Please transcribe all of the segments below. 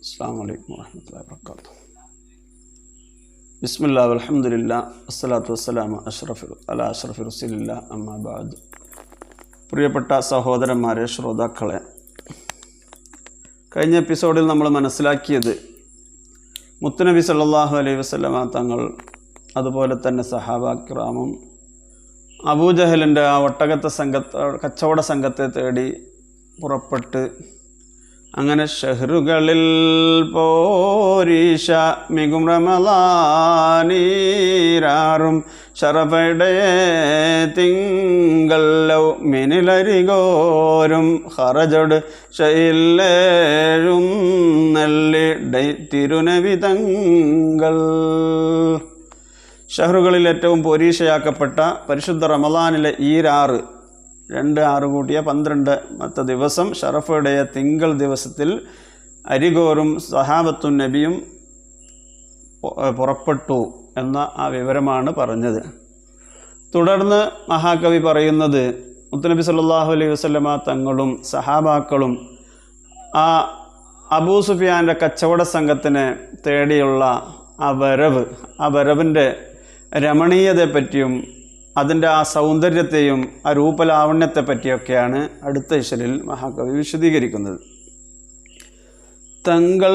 അസ്സാം വലൈക്കും വാഹമത്തല്ലാ വർക്കാത്തു ബിസ്മില്ലാ അലഹമുല്ല അസ്സലാത്തു വസ്സലാം അഷ്റഫ് അല അഷ്റഫ് റുസിലില്ല അമ്മാബാദ് പ്രിയപ്പെട്ട സഹോദരന്മാരെ ശ്രോതാക്കളെ കഴിഞ്ഞ എപ്പിസോഡിൽ നമ്മൾ മനസ്സിലാക്കിയത് മുത്തുനബി സല്ലാഹു അലൈഹി വസ്ലമ തങ്ങൾ അതുപോലെ തന്നെ സഹാബാക്രാമും അബൂജഹലിന്റെ ആ ഒട്ടകത്തെ സംഘത്തെ കച്ചവട സംഘത്തെ തേടി പുറപ്പെട്ട് അങ്ങനെ ഷഹറുകളിൽ പോരീഷ മികും റമലാനീരാറും ഷറഫയുടെ തിങ്കല്ലൗ മിനിലരികോരും ഹറജോട് ഷയില്ലേഴും നെല്ലിടൈ തിരുനവി തങ്ങൾ. ഷഹറുകളിൽ ഏറ്റവും പൊരീഷയാക്കപ്പെട്ട പരിശുദ്ധ റമലാനിലെ ഈരാറ് രണ്ട് ആറ് കൂട്ടിയ പന്ത്രണ്ട്. മത്തെ ദിവസം ഷറഫയുടെ തിങ്കൾ ദിവസത്തിൽ അരികോറും സഹാബത്തു നബിയും പുറപ്പെട്ടു എന്ന ആ വിവരമാണ് പറഞ്ഞത്. തുടർന്ന് മഹാകവി പറയുന്നത് മുത്തുനബി സല്ലാഹു അലൈഹി വസ്ലമ തങ്ങളും സഹാബാക്കളും ആ അബൂ സുഫിയാന്റെ കച്ചവട സംഘത്തിനെ തേടിയുള്ള ആ വരവ് ആ വരവിന്റെ രമണീയതയെപ്പറ്റിയും അതിന്റെ ആ സൗന്ദര്യത്തെയും ആ രൂപലാവണ്യത്തെ പറ്റിയൊക്കെയാണ് അടുത്ത ഇശലിൽ മഹാകവി വിശദീകരിക്കുന്നത്. തങ്ങൾ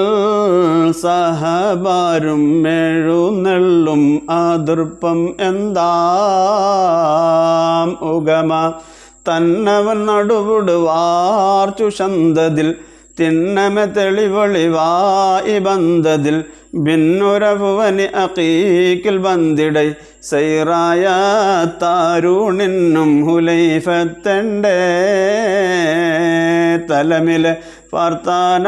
സഹബാരും മെഴുന്നെള്ളും ആതൃപ്പം എന്താം ഉഗമ തന്നവൻ നടുവിടുവാർ ചുഷന്തതിൽ തിന്നമ തെളിവൊളിവായി ബന്ധതിൽ ഭിന്നുരഭുവനി അക്കീക്കിൽ ബന്ധിടൈ സൈറായ താരൂണിന്നും ഹുലൈഫത്തണ്ടേ തലമിലെ പാർത്താന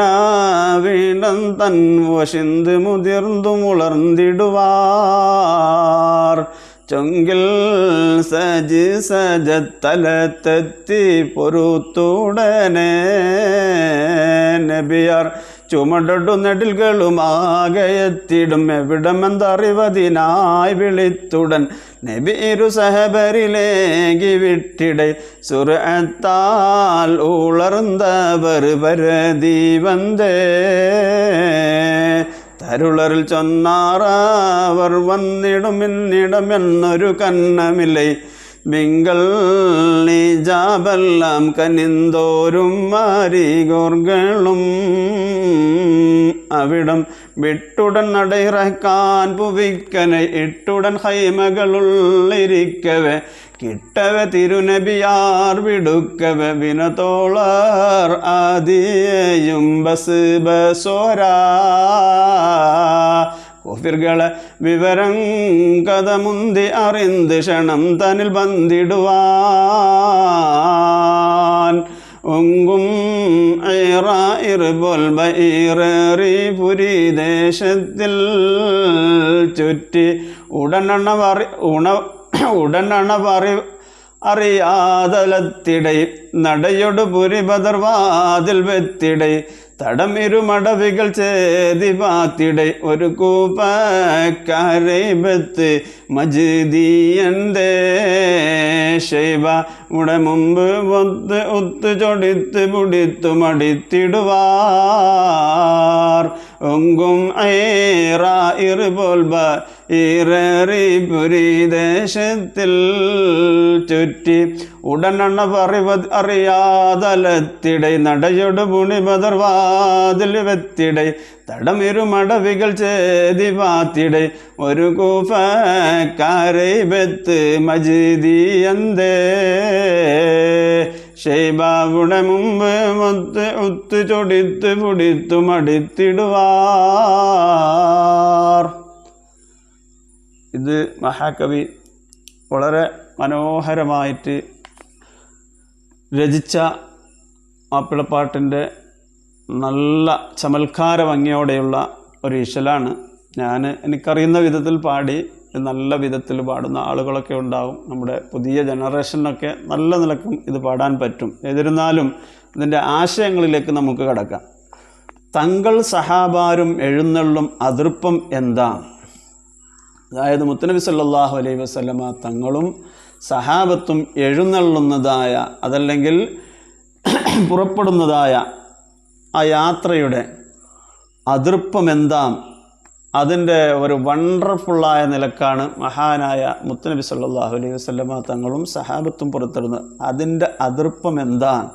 വീണ്ടും തൻ വശിന്ത് മുതിർന്നു മുളർന്നിടുവാർ ചൊങ്കിൽ സജി സജത്തലത്തെത്തി പൊറുത്തുടനെ നബിയാർ ചുമടു നെടിൽകളുമാകെത്തിടും എവിടമെന്തറിവതിനായി വിളിത്തുടൻ നബീരു സഹബരിലേകി വിട്ടിട. സുരത്താൽ ഉളർന്നവർ പരതി വந்தേ തരുളറിൽ ചൊന്നാറാവർ വന്നിടും ഇന്നിടമെന്നൊരു എന്നൊരു മിങ്കൾ നിജാബെല്ലാം കനിന്തോരും മാരികോർകളും അവിടം വിട്ടുടൻ നടയിറക്കാൻ പുവിക്കനെ ഇട്ടുടൻ ഹൈമകളുള്ളിരിക്കവെ കിട്ടവ തിരുനബിയാർ വിടുക്കവ വിനതോളർ ആദിയും ബസ് ബസോരാ. കോഫിർകളെ വിവരം കഥ മുന്തി അറിന്ത് ക്ഷണം തനിൽ ബന്ധിടുവാൻ. ഒങ്കും ബൈറേറി പുരി ദേശത്തിൽ ചുറ്റി ഉടനണ പറി ഉണ ഉടനണ പറി അറിയാതലത്തിടை നടയൊടു പുരി ബദർവാതിൽ വെത്തിടை തടമിരുമടവികൾ ചേതി പാത്തിടை ഒരു കൂപ്പക്കരൈബത്ത് മജിദിയന്തേ ശൈവ ഉട മുമ്പ് ഒത്ത് ഒത്ത് ചൊടിത്ത് പുടിത്തു മടിത്തിടുവാർ. ഒങ്കും ഐറായിർ ഇറുപോൽബ പുരി ദേശത്തിൽ ചുറ്റി. ഉടനണ പറിവ അറിയാതലത്തിടെ നടയൊടു പുണി ബദർവാതിൽ വെത്തിടை തടമിരുമടവികൾ ചേതി പാത്തിടை ഒരു കൂഫക്കാരെ ബത്ത് മജിദിയന്തേ. ഷെയ്ബാവുടെ മുമ്പ് മൊത്ത് ഒത്ത് ചൊടിത്ത് പൊടിത്തു മടിത്തിടുവാർ. ഇത് മഹാകവി വളരെ മനോഹരമായിട്ട് രചിച്ച മാപ്പിളപ്പാട്ടിന്റെ നല്ല ചമൽക്കാര ഭംഗിയോടെയുള്ള ഒരു ഇശലാണ് ഞാൻ എനിക്കറിയുന്ന വിധത്തിൽ പാടി നല്ല വിധത്തിൽ പാടുന്ന ആളുകളൊക്കെ ഉണ്ടാകും നമ്മുടെ പുതിയ ജനറേഷനിലൊക്കെ നല്ല നിലക്കും ഇത് പാടാൻ പറ്റും. എന്നിരുന്നാലും ഇതിന്റെ ആശയങ്ങളിലേക്ക് നമുക്ക് കടക്കാം. തങ്ങൾ സഹാബാരും എഴുന്നള്ളും അതിർപ്പം എന്താ? അതായത് മുത്തനബി സല്ലാഹു അലൈഹി വസ്ലമ തങ്ങളും സഹാബത്തും എഴുന്നള്ളുന്നതായ അതല്ലെങ്കിൽ പുറപ്പെടുന്നതായ ആ യാത്രയുടെ അതിർപ്പം എന്താം അതിന്റെ ഒരു വണ്ടർഫുള്ളായ നിലക്കാണ് മഹാനായ മുത്തനബി സല്ലാഹു അലൈഹി വസല്ലമ തങ്ങളും സഹാബത്തും പുറത്തിടുന്നത്. അതിന്റെ അതിർപ്പം എന്താണ്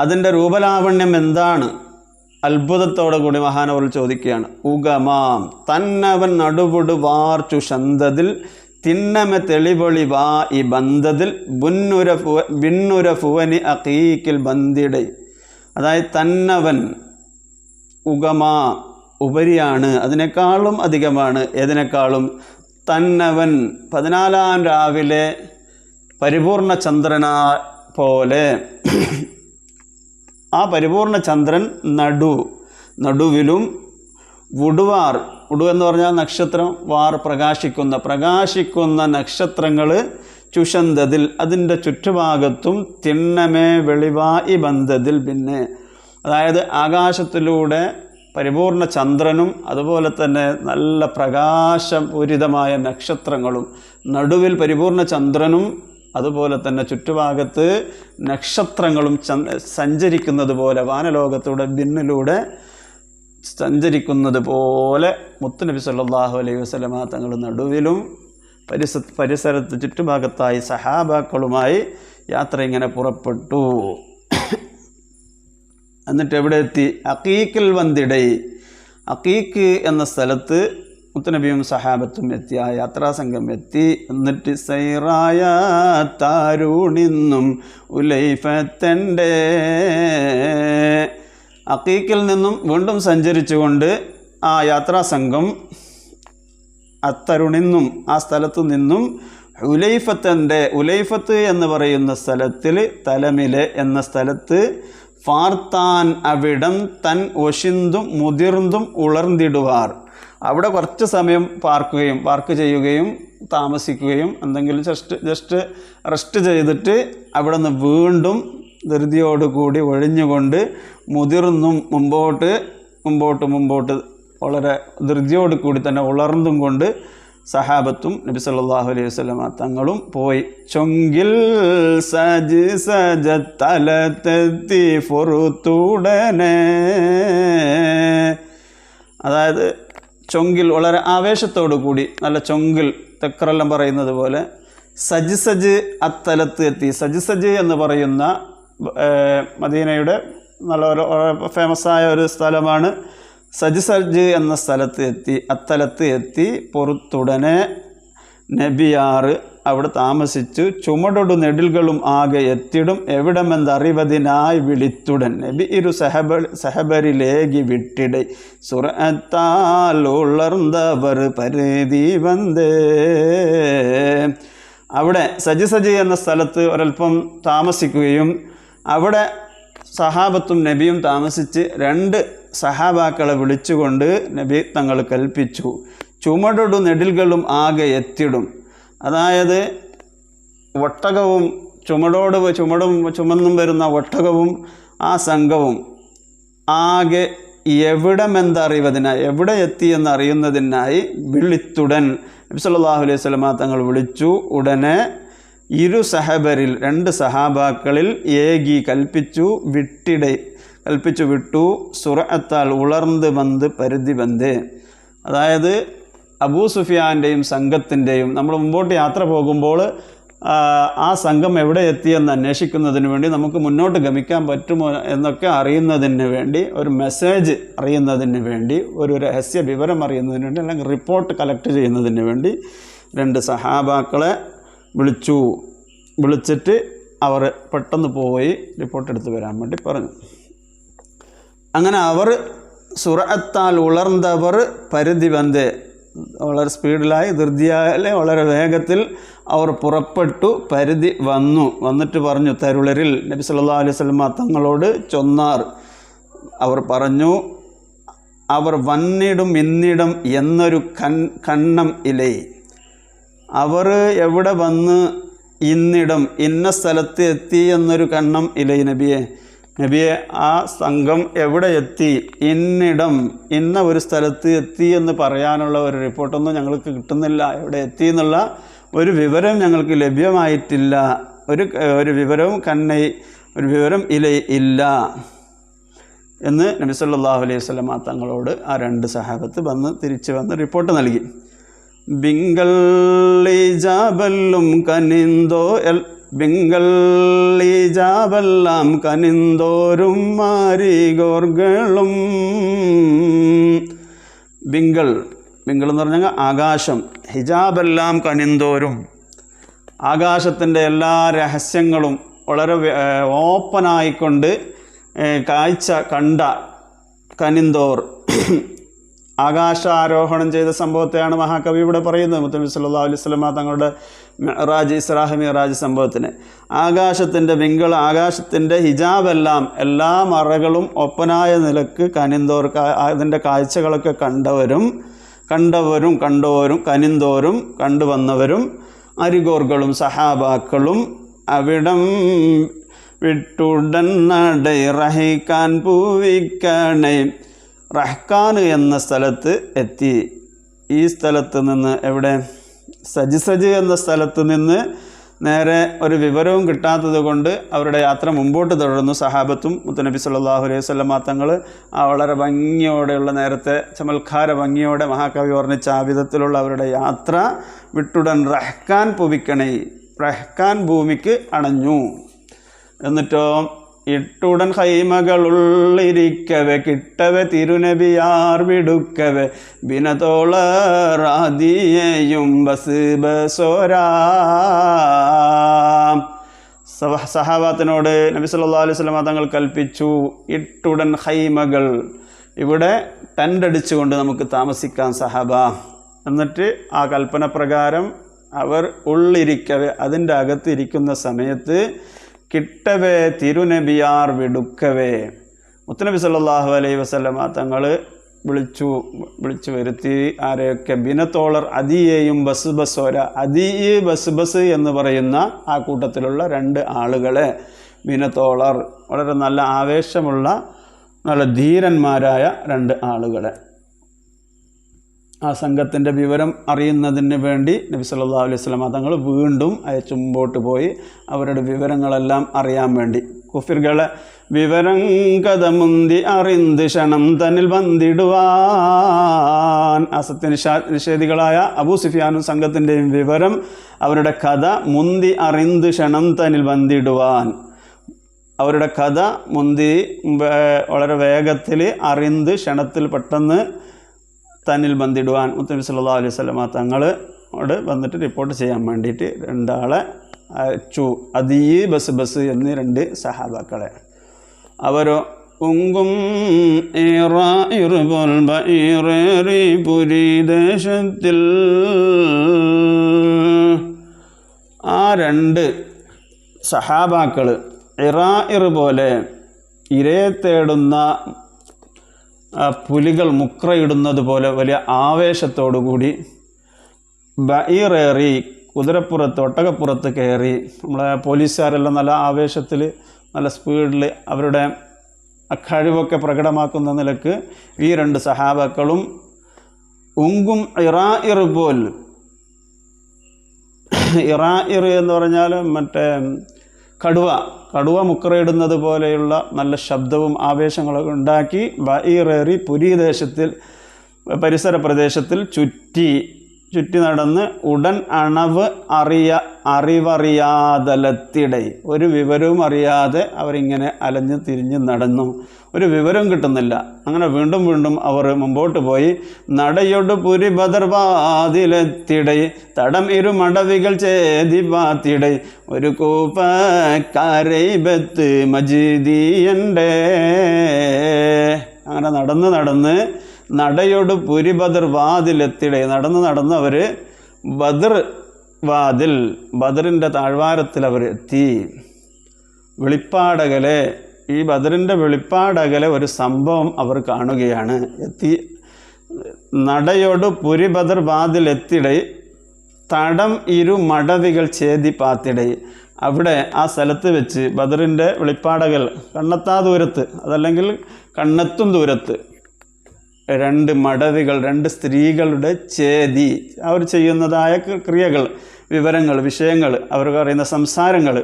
അതിന്റെ രൂപലാവണ്യം എന്താണ് അത്ഭുതത്തോടെ കൂടി മഹാനവർ ചോദിക്കുകയാണ്. ഉഗമാം തന്നവൻ നടുപൊടു വാർച്ചു ശന്തതിൽ തിന്നമ തെളിവൊളി വാ ഈ ബന്ധതിൽ ബുന്നുര ഫുവ ബിന്നുര ഫുവനി അക്കീക്കിൽ ബന്ധിടൈ. അതായത് തന്നവൻ ഉഗമാ ഉപരിയാണ്. അതിനേക്കാളും അധികമാണ് ഏതിനേക്കാളും? തന്നവൻ പതിനാലാം രാവിലെ പരിപൂർണ ചന്ദ്രന പോലെ. ആ പരിപൂർണ ചന്ദ്രൻ നടു. നടുവിലും വുടുവാർ ഉടു എന്ന് പറഞ്ഞാൽ നക്ഷത്രം വാർ പ്രകാശിക്കുന്ന. പ്രകാശിക്കുന്ന നക്ഷത്രങ്ങൾ ചുഷന്തതിൽ അതിന്റെ ചുറ്റുഭാഗത്തും തിണ്ണമേ വെളിവായി ബന്ധതിൽ പിന്നെ അതായത് ആകാശത്തിലൂടെ പരിപൂർണ ചന്ദ്രനും അതുപോലെ തന്നെ നല്ല പ്രകാശപൂരിതമായ നക്ഷത്രങ്ങളും നടുവിൽ പരിപൂർണ ചന്ദ്രനും അതുപോലെ തന്നെ ചുറ്റുഭാഗത്ത് നക്ഷത്രങ്ങളും സഞ്ചരിക്കുന്നത് പോലെ വാനലോകത്തൂടെ ബിന്നിലൂടെ സഞ്ചരിക്കുന്നത് പോലെ മുത്തുനബി സല്ലാഹു അലൈഹി വസല്ലമ തങ്ങൾ നടുവിലും പരിസ പരിസരത്ത് ചുറ്റുഭാഗത്തായി സഹാബാക്കളുമായി യാത്ര ഇങ്ങനെ പുറപ്പെട്ടു. എന്നിട്ട് എവിടെ എത്തി അക്കീക്കിൽ വന്തിടൈ അക്കീക്ക് എന്ന സ്ഥലത്ത് മുത്തനബിയും സഹാബത്തും എത്തി. ആ യാത്രാസംഘം എത്തി. എന്നിട്ട് സൈറായ താരൂണിന്നും ഉലൈഫത്തന്റെ അക്കീക്കിൽ നിന്നും വീണ്ടും സഞ്ചരിച്ചുകൊണ്ട് ആ യാത്രാസംഘം അത്തരുണിന്നും ആ സ്ഥലത്തു നിന്നും ഉലൈഫത്തന്റെ ഉലൈഫത്ത് എന്ന് പറയുന്ന സ്ഥലത്തിൽ തലമിലെ എന്ന സ്ഥലത്ത് ഫാർത്താൻ അവിടം തൻ ഒഷിന്തും മുതിർന്നും ഉളർന്നിടുവാർ. അവിടെ കുറച്ച് സമയം പാർക്കുകയും പാർക്ക് ചെയ്യുകയും താമസിക്കുകയും എന്തെങ്കിലും ജസ്റ്റ് ജസ്റ്റ് റെസ്റ്റ് ചെയ്തിട്ട് അവിടെ നിന്ന് വീണ്ടും ധൃതിയോടുകൂടി ഒഴിഞ്ഞുകൊണ്ട് മുതിർന്നും മുമ്പോട്ട് മുമ്പോട്ട് മുമ്പോട്ട് വളരെ ധൃതിയോട് കൂടി തന്നെ ഉളർന്നും കൊണ്ട് സഹാബത്തും നബി സല്ലാഹു അലൈഹി വസല്ലമ തങ്ങളും പോയി. ചൊങ്കിൽ സജ് സജ തലത്തെത്തി പൊറുത്തുടനെ അതായത് ചൊങ്കിൽ വളരെ ആവേശത്തോടു കൂടി നല്ല ചൊങ്കിൽ തെക്കറെല്ലാം പറയുന്നത് പോലെ സജ് സജ് അത്തലത്ത് എത്തി. സജ് സജ് എന്ന് പറയുന്ന മദീനയുടെ നല്ല ഒരു ഫേമസായ ഒരു സ്ഥലമാണ് സജ് സജ് എന്ന സ്ഥലത്ത് എത്തി അത്തലത്ത് എത്തി പുറത്തുടനെ നബിയാറ് അവിടെ താമസിച്ചു. ചുമടൊടു നെടിലുകളും ആകെ എത്തിടും. എവിടമെന്നറിവതിനായി വിളിത്തുടൻ. നബി ഇരു സഹബ സഹബരിലേകി വിട്ടിടൈ. സുറത്താൽ ഉളർന്നവർ പരിധി വന്നേ. അവിടെ സജി സജി എന്ന സ്ഥലത്ത് ഒരൽപ്പം താമസിക്കുകയും അവിടെ സഹാബത്തും നബിയും താമസിച്ച് രണ്ട് സഹാബാക്കളെ വിളിച്ചുകൊണ്ട് നബി തങ്ങൾ കൽപ്പിച്ചു. ചുമടും നെടിലുകളും ആകെ എത്തിടും. അതായത് ഒട്ടകവും ചുമടോട് ചുമടും ചുമന്നും വരുന്ന ഒട്ടകവും ആ സംഘവും ആകെ എവിടമെന്തറിവതിനായി എവിടെ എത്തി എന്നറിയുന്നതിനായി വിളിത്തുടൻ. നബി സല്ലല്ലാഹു അലൈഹി വസല്ലമ തങ്ങൾ വിളിച്ചു. ഉടനെ ഇരു സഹബരിൽ രണ്ട് സഹാബാക്കളിൽ ഏകി കൽപ്പിച്ചു വിട്ടിടെ കൽപ്പിച്ചു വിട്ടു സുറത്താൽ ഉളർന്ന് വന്ന് പരിധി വന്ന്. അതായത് അബൂ സുഫിയാന്റെയും സംഘത്തിന്റെയും നമ്മൾ മുമ്പോട്ട് യാത്ര പോകുമ്പോൾ ആ സംഘം എവിടെ എത്തിയെന്ന് അന്വേഷിക്കുന്നതിന് വേണ്ടി നമുക്ക് മുന്നോട്ട് ഗമിക്കാൻ പറ്റുമോ എന്നൊക്കെ അറിയുന്നതിന് വേണ്ടി ഒരു മെസ്സേജ് അറിയുന്നതിന് വേണ്ടി ഒരു രഹസ്യ വിവരം അറിയുന്നതിന് വേണ്ടി അല്ലെങ്കിൽ റിപ്പോർട്ട് കളക്ട് ചെയ്യുന്നതിന് വേണ്ടി രണ്ട് സഹാബാക്കളെ വിളിച്ചു. വിളിച്ചിട്ട് അവർ പെട്ടെന്ന് പോയി റിപ്പോർട്ട് എടുത്ത് വരാൻ വേണ്ടി പറഞ്ഞു. അങ്ങനെ അവർ സുറത്താൽ ഉളർന്നവർ പരിധി വന്ന്. വളരെ സ്പീഡിലായി ധൃതിയാലെ വളരെ വേഗത്തിൽ അവർ പുറപ്പെട്ടു പരിധി വന്നു. വന്നിട്ട് പറഞ്ഞു തരുളരിൽ നബി സല്ലാ അലൈഹി സ്വലമ തങ്ങളോട് ചൊന്നാർ. അവർ പറഞ്ഞു അവർ വന്നിടും ഇന്നിടും എന്നൊരു കൺ കണ്ണം ഇലേ. അവർ എവിടെ വന്ന് ഇന്നിടം ഇന്ന സ്ഥലത്ത് എത്തി എന്നൊരു കണ്ണം ഇലൈ നബിയെ. നബിയെ ആ സംഘം എവിടെ എത്തി? ഇന്നിടം ഇന്ന ഒരു സ്ഥലത്ത് എത്തി എന്ന് പറയാനുള്ള ഒരു റിപ്പോർട്ടൊന്നും ഞങ്ങൾക്ക് കിട്ടുന്നില്ല. എവിടെ എത്തി എന്നുള്ള ഒരു വിവരം ഞങ്ങൾക്ക് ലഭ്യമായിട്ടില്ല. ഒരു ഒരു വിവരവും കണ്ണൈ ഒരു വിവരം ഇല ഇല്ല. എന്ന് നബി സല്ലാഹു അലൈഹി വസല്ലമ തങ്ങളോട് ആ രണ്ട് സഹാബത്ത് വന്ന് തിരിച്ചു വന്ന് റിപ്പോർട്ട് നൽകി. ബിങ്കള്ളിജാബല്ലും കനിന്തോ എൽ ബിങ്കള്ളിജാബെല്ലാം കനിന്തോരും മാരികോർകളും. ബിങ്കൾ ബിങ്കൾ എന്ന് പറഞ്ഞാൽ ആകാശം ഹിജാബെല്ലാം കനിന്തോരും ആകാശത്തിന്റെ എല്ലാ രഹസ്യങ്ങളും വളരെ ഓപ്പണായിക്കൊണ്ട് കാഴ്ച കണ്ട കനിന്തോർ. ആകാശാരോഹണം ചെയ്ത സംഭവത്തെയാണ് മഹാകവി ഇവിടെ പറയുന്നത്. മുത്തനബി സല്ലാ അലൈഹി തങ്ങളുടെ മിറാജ് ഇസ്രാഹ് മിഹറാജ് സംഭവത്തിന്. ആകാശത്തിന്റെ വിങ്കൾ ആകാശത്തിന്റെ ഹിജാബെല്ലാം എല്ലാ മറകളും ഒപ്പനായ നിലയ്ക്ക് കനിന്തോർ അതിന്റെ കാഴ്ചകളൊക്കെ കണ്ടവരും കണ്ടവരും കണ്ടോരും കനിന്തോരും കണ്ടുവന്നവരും അരികോർകളും സഹാബാക്കളും അവിടം വിട്ടുടൻ നടൈ റഹിക്കാൻ പൂവിക്കണേ. റഹ്ഖാൻ എന്ന സ്ഥലത്ത് എത്തി. ഈ സ്ഥലത്ത് നിന്ന് എവിടെ? സജ് സജ് എന്ന സ്ഥലത്ത് നിന്ന് നേരെ ഒരു വിവരവും കിട്ടാത്തത് കൊണ്ട് അവരുടെ യാത്ര മുമ്പോട്ട് തുടർന്നു. സഹാബത്തും മുത്തനബി സല്ലല്ലാഹു അലൈഹി വസല്ലമ തങ്ങൾ ആ വളരെ ഭംഗിയോടെയുള്ള നേരത്തെ ചമൽക്കാര ഭംഗിയോടെ മഹാകവി വർണിച്ച ആ വിധത്തിലുള്ള അവരുടെ യാത്ര വിട്ടുടൻ റഹ്ഖാൻ പുവിക്കണേ റഹ്ഖാൻ ഭൂമിക്ക് അണഞ്ഞു. എന്നിട്ടോ ഇട്ടുടൻ ഹൈമകളുള്ളിരിക്കവെ കിട്ടവെ തിരുനബിയാർ വിടുക്കവെ. ബിനതോളറാദിയെയും ബസ് ബസോരാ സഹാബാത്തിനോട് നബി സല്ലല്ലാഹു അലൈഹി വസല്ലമ തങ്ങൾ കൽപ്പിച്ചു ഇട്ടുടൻ ഹൈമകൾ ഇവിടെ ടെന്റ് അടിച്ചുകൊണ്ട് നമുക്ക് താമസിക്കാം സഹബ. എന്നിട്ട് ആ കൽപ്പന പ്രകാരം അവർ ഉള്ളിരിക്കവെ അതിന്റെ അകത്തിരിക്കുന്ന സമയത്ത് കിട്ടവേ തിരുനബിയാർ വിടുക്കവേ. മുത്തനബി സല്ലാഹു അലൈ വസല്ലമ തങ്ങൾ വിളിച്ചു വിളിച്ചു വരുത്തി. ആരെയൊക്കെ? ബിനത്തോളർ അതിയെയും ബസ് ബസോര അതി ബസ് ബസ് എന്ന് പറയുന്ന ആ കൂട്ടത്തിലുള്ള രണ്ട് ആളുകളെ ബിനത്തോളർ വളരെ നല്ല ആവേശമുള്ള നല്ല ധീരന്മാരായ രണ്ട് ആളുകളെ. ആ സംഘത്തിന്റെ വിവരം അറിയുന്നതിന് വേണ്ടി നബി സല്ലാ അലൈഹി വസല്ലമ തങ്ങൾ വീണ്ടും അയച്ചു മുമ്പോട്ട് പോയി അവരുടെ വിവരങ്ങളെല്ലാം അറിയാൻ വേണ്ടി. കുഫിർകളെ വിവരം കഥ മുന്തി അറിന്ത് ക്ഷണം തന്നിൽ വന്നിടുവാൻ അസത്യ നിഷാ നിഷേധികളായ അബൂ സുഫിയാനും സംഘത്തിന്റെയും വിവരം അവരുടെ കഥ മുന്തി അറിന്ത് ക്ഷണം തന്നിൽ വന്നിടുവാൻ അവരുടെ കഥ മുന്തി വളരെ വേഗത്തിൽ അറിന്ത് ക്ഷണത്തിൽ പെട്ടെന്ന് തന്നിൽ ബന്ധിടുവാൻ മുത്തനബി സല്ലല്ലാഹു അലൈഹി സ്വലമ തങ്ങളോട് വന്നിട്ട് റിപ്പോർട്ട് ചെയ്യാൻ വേണ്ടിയിട്ട് രണ്ടാളെ അയച്ചു. അതീ ബസ് ബസ് എന്നീ രണ്ട് സഹാബാക്കളെ. അവരോ ഉങ്കും പുരീദേശത്തിൽ ആ രണ്ട് സഹാബാക്കൾ ഇറാഇർ പോലെ ഇരയെ തേടുന്ന പുലികൾ മുക്രയിടുന്നത് പോലെ വലിയ ആവേശത്തോടുകൂടി ബൈറേറി കുതിരപ്പുറത്ത് ഒട്ടകപ്പുറത്ത് കയറി നമ്മളെ പോലീസുകാരെല്ലാം നല്ല ആവേശത്തിൽ നല്ല സ്പീഡിൽ അവരുടെ കഴിവൊക്കെ പ്രകടമാക്കുന്ന നിലയ്ക്ക് ഈ രണ്ട് സഹാബാക്കളും ഉങ്കും ഇറാ ഇറുപോൽ പോൽ ഇറാഇർ എന്ന് പറഞ്ഞാൽ മറ്റേ കടുവ. കടുവ മുക്കറയിടുന്നത് പോലെയുള്ള നല്ല ശബ്ദവും ആവേശങ്ങളൊക്കെ ഉണ്ടാക്കി ബൈറേറി പുരീദേശത്തിൽ പരിസര പ്രദേശത്തിൽ ചുറ്റി ചുറ്റി നടന്ന് ഉടൻ അണവ് അറിയ അറിവറിയാതലത്തിടയിൽ ഒരു വിവരവും അറിയാതെ അവരിങ്ങനെ അലഞ്ഞ് തിരിഞ്ഞ് നടന്നു. ഒരു വിവരം കിട്ടുന്നില്ല. അങ്ങനെ വീണ്ടും വീണ്ടും അവർ മുമ്പോട്ട് പോയി. നടയൊടു പുരി ബദർവാതിലെത്തിടை തടം ഇരു മടവികൾ ചേതി പാത്തിടை ഒരു കൂപ്പ കരൈബത്ത് മജീദിയന്റെ അങ്ങനെ നടന്ന് നടന്ന് നടയോട് പുരി ബദർ വാതിലെത്തിടെ നടന്ന് നടന്ന് അവർ ബദർ വാതിൽ ബദറിന്റെ താഴ്വാരത്തിൽ അവർ എത്തി. വെളിപ്പാടകലെ ഈ ബദറിന്റെ വെളിപ്പാടകലെ ഒരു സംഭവം അവർ കാണുകയാണ്. എത്തി നടയോട് പുരി ബദർ വാതിലെത്തിടെ തടം ഇരു മടവികൾ ചേതി പാത്തിടെ അവിടെ ആ സ്ഥലത്ത് വെച്ച് ബദറിന്റെ വെളിപ്പാടകൽ കണ്ണെത്താ ദൂരത്ത് അതല്ലെങ്കിൽ കണ്ണെത്തും ദൂരത്ത് രണ്ട് മടവികൾ രണ്ട് സ്ത്രീകളുടെ ചേതി. അവർ ചെയ്യുന്നതായ ക്രിയകൾ വിവരങ്ങൾ വിഷയങ്ങൾ അവർ പറയുന്ന സംസാരങ്ങൾ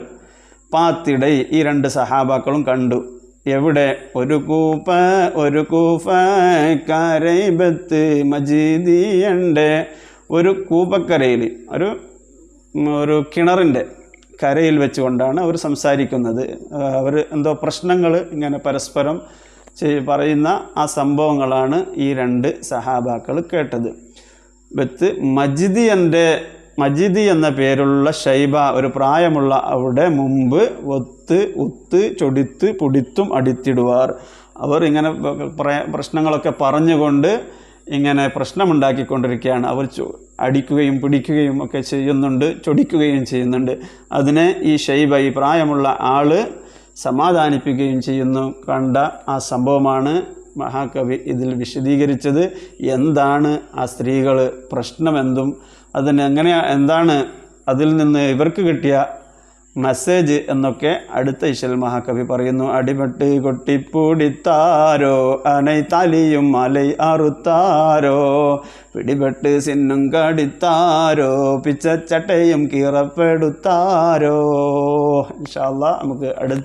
പാത്തിടൈ ഈ രണ്ട് സഹാബാക്കളും കണ്ടു. എവിടെ? ഒരു കൂപ്പ ഒരു കൂഫ കരൈബത്ത് മജീദിയണ്ട് ഒരു കൂപ്പക്കരയിൽ ഒരു ഒരു കിണറിന്റെ കരയിൽ വെച്ചുകൊണ്ടാണ് അവർ സംസാരിക്കുന്നത്. അവർ എന്തോ പ്രശ്നങ്ങൾ ഇങ്ങനെ പരസ്പരം പറയുന്ന ആ സംഭവങ്ങളാണ് ഈ രണ്ട് സഹാബാക്കൾ കേട്ടത്. ബത്ത് മജിദി എന്റെ മജിദി എന്ന പേരുള്ള ഷൈബ ഒരു പ്രായമുള്ള അവിടെ മുമ്പ് ഒത്ത് ഉത്ത് ചൊടിത്ത് പൊടിത്തും അടിത്തിടുവാർ. അവർ ഇങ്ങനെ പ്രശ്നങ്ങളൊക്കെ പറഞ്ഞുകൊണ്ട് ഇങ്ങനെ പ്രശ്നമുണ്ടാക്കിക്കൊണ്ടിരിക്കുകയാണ്. അവർ അടിക്കുകയും പിടിക്കുകയും ഒക്കെ ചെയ്യുന്നുണ്ട് ചൊടിക്കുകയും ചെയ്യുന്നുണ്ട്. അതിനെ ഈ ഷൈബ ഈ പ്രായമുള്ള ആൾ സമാധാനിപ്പിക്കുകയും ചെയ്യുന്നു. കണ്ട ആ സംഭവമാണ് മഹാകവി ഇതിൽ വിശദീകരിച്ചത്. എന്താണ് ആ സ്ത്രീകൾ പ്രശ്നമെന്തും അതിന് എങ്ങനെ എന്താണ് അതിൽ നിന്ന് ഇവർക്ക് കിട്ടിയ മെസ്സേജ് എന്നൊക്കെ അടുത്ത ഇശൽ മഹാകവി പറയുന്നു. അടിപെട്ട് കൊട്ടിപ്പൂടിത്താരോ അനൈ തലിയും മലൈ അറുത്താരോ പിടിപെട്ട് സിന്നും കടിത്താരോ പിച്ചച്ചട്ടയും കീറപ്പെടുത്താരോ. ഇൻഷാല്ല നമുക്ക് അടുത്ത